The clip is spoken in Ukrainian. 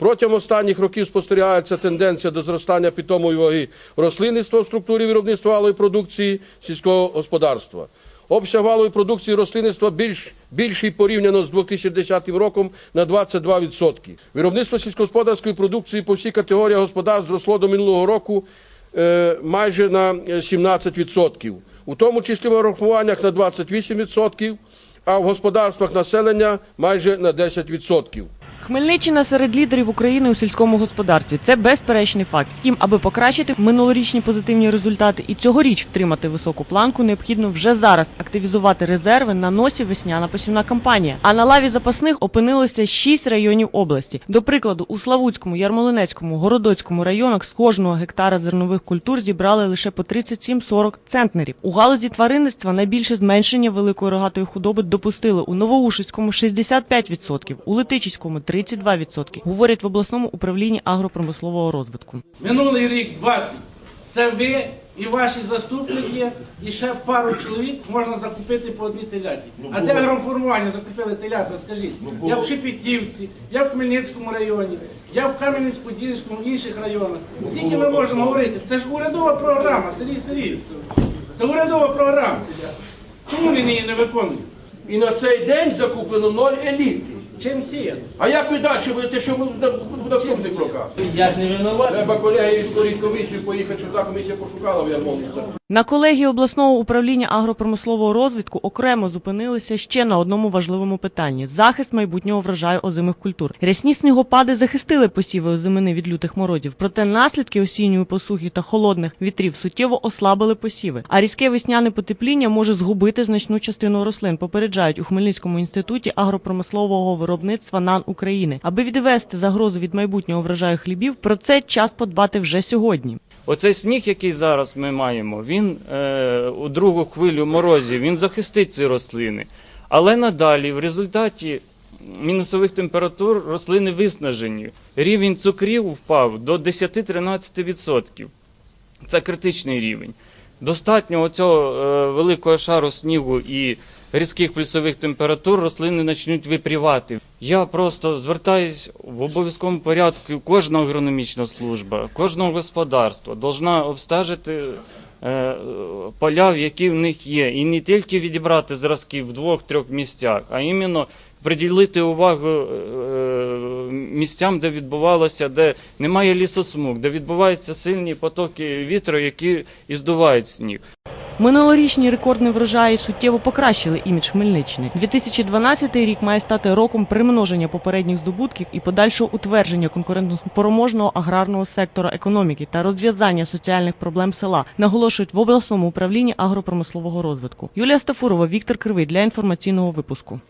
Протягом останніх років спостерігається тенденція до зростання питомої ваги рослинництва в структурі виробництва валової продукції сільського господарства. Обсяг валової продукції рослинництва більш, більший порівняно з 2010 роком на 22%. Виробництво сільськогосподарської продукції по всіх категоріях господарств зросло до минулого року е, майже на е, 17%, у тому числі в урахуваннях на 28%, а в господарствах населення майже на 10%. Хмельниччина серед лідерів України у сільському господарстві. Це безперечний факт. Втім, аби покращити минулорічні позитивні результати і цьогоріч втримати високу планку, необхідно вже зараз активізувати резерви на носі весняна посівна кампанія. А на лаві запасних опинилося шість районів області. До прикладу, у Славутському, Ярмолинецькому, Городоцькому районах з кожного гектара зернових культур зібрали лише по 37-40 центнерів. У галузі тваринництва найбільше зменшення великої рогатої худоби допустили у Новоушицькому 65%, у Летичівському 32%, говорять в обласному управлінні агропромислового розвитку. Минулий рік 20. Це ви і ваші заступники, і ще пару чоловік можна закупити по одній теляті. А де агроформування закупили телят, розкажіть? Я в Шепетівці, я в Хмельницькому районі, я в Кам'янець-Подільському, інших районах. Скільки ми можемо говорити? Це ж урядова програма, Сергій Сергійович. Це урядова програма. Чому він її не виконує? І на цей день закуплено ноль еліти. Чим сіяти? А як ви далі будете, що в наступних роках? Я ж не винуватий. Треба колеги створити комісію, поїхати, щоб та комісія пошукала в Ярмолинці. На колегії обласного управління агропромислового розвитку окремо зупинилися ще на одному важливому питанні захист майбутнього врожаю озимих культур. Рясні снігопади захистили посіви озимини від лютих морозів, проте наслідки осінньої посухи та холодних вітрів суттєво ослабили посіви. А різке весняне потепління може згубити значну частину рослин. Попереджають у Хмельницькому інституті агропромислового виробництва НАН України. Аби відвести загрозу від майбутнього врожаю хлібів, про це час подбати вже сьогодні. Оцей сніг, який зараз ми маємо, він е, у другу хвилю морозів, він захистить ці рослини. Але надалі, в результаті мінусових температур, рослини виснажені. Рівень цукрів впав до 10-13%. Це критичний рівень. Достатньо оцього е, великого шару снігу і різких плюсових температур рослини почнуть випрівати. Я просто звертаюсь в обов'язковому порядку. Кожна агрономічна служба, кожного господарства должна обстежити е, поля, які в них є, і не тільки відібрати зразки в двох-трьох місцях, а іменно приділити увагу е, місцям, де відбувалося, де немає лісосмуг, де відбуваються сильні потоки вітру, які і здувають сніг. Минулорічні рекордні врожаї суттєво покращили імідж Хмельниччини. 2012 рік має стати роком примноження попередніх здобутків і подальшого утвердження конкурентоспроможного аграрного сектора економіки та розв'язання соціальних проблем села, наголошують в обласному управлінні агропромислового розвитку. Юлія Стафурова, Віктор Кривий для інформаційного випуску.